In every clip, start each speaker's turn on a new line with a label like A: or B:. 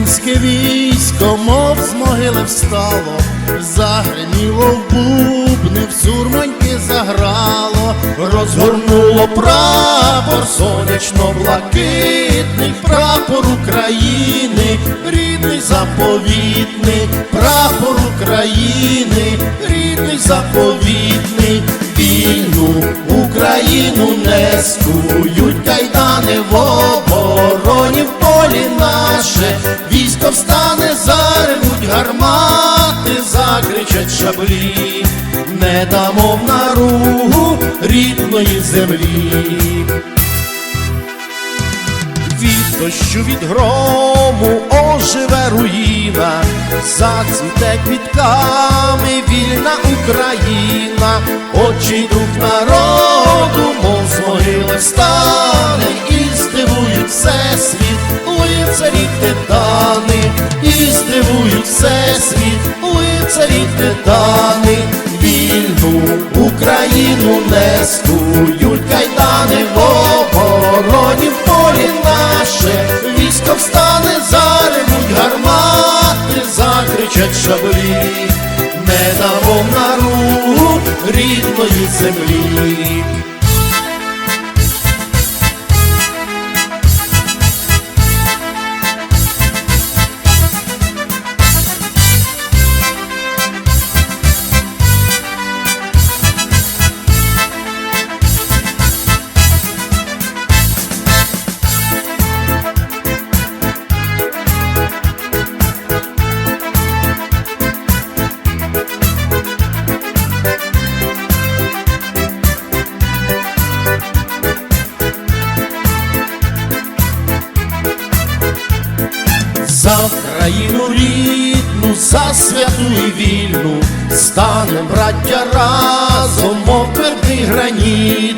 A: Українське військо, мов з могили встало, загриміло в бубни, в сурмоньки заграло, розгорнуло прапор, сонячно-блакитний, прапор України, рідний заповітний, прапор України, рідний заповітний, вільну Україну не скують кайдани в закричать не дамо в наругу рідної землі. Від дощу від грому оживе руїна, зацвіте квітками вільна Україна, очі дух народу, мов з могили встане, і здивують всесвіт, лицарі титани, і здивують всесвіт, лицарі титани, вільну Україну не скують кайдани в обороні в полі наше, військо встане, заревуть гармати, закричать шаблі, не дамо в наругу рідної землі. Україну рідну, за святу і вільну, станем, браття, разом, мов граніт,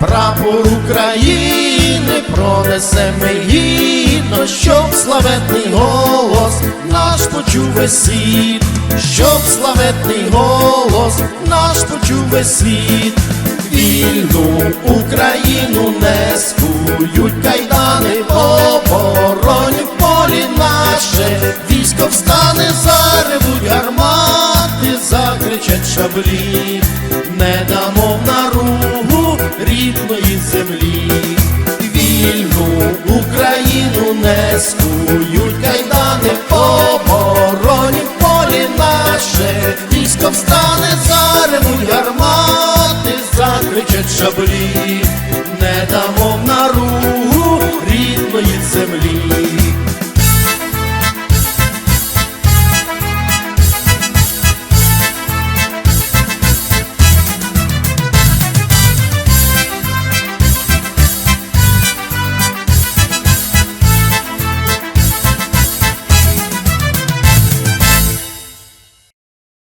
A: прапор України пронесемо гідно, щоб славетний голос наш почув весь світ, щоб славетний голос наш почув весь світ. Вільну Україну не скують кайдани блищать шаблі, не дамо в наругу рідної землі, вільну Україну не скують кайдани обороні в полі наше, військо встане за зареву гармати, закричать шаблі, не дамо на ругу рідної землі.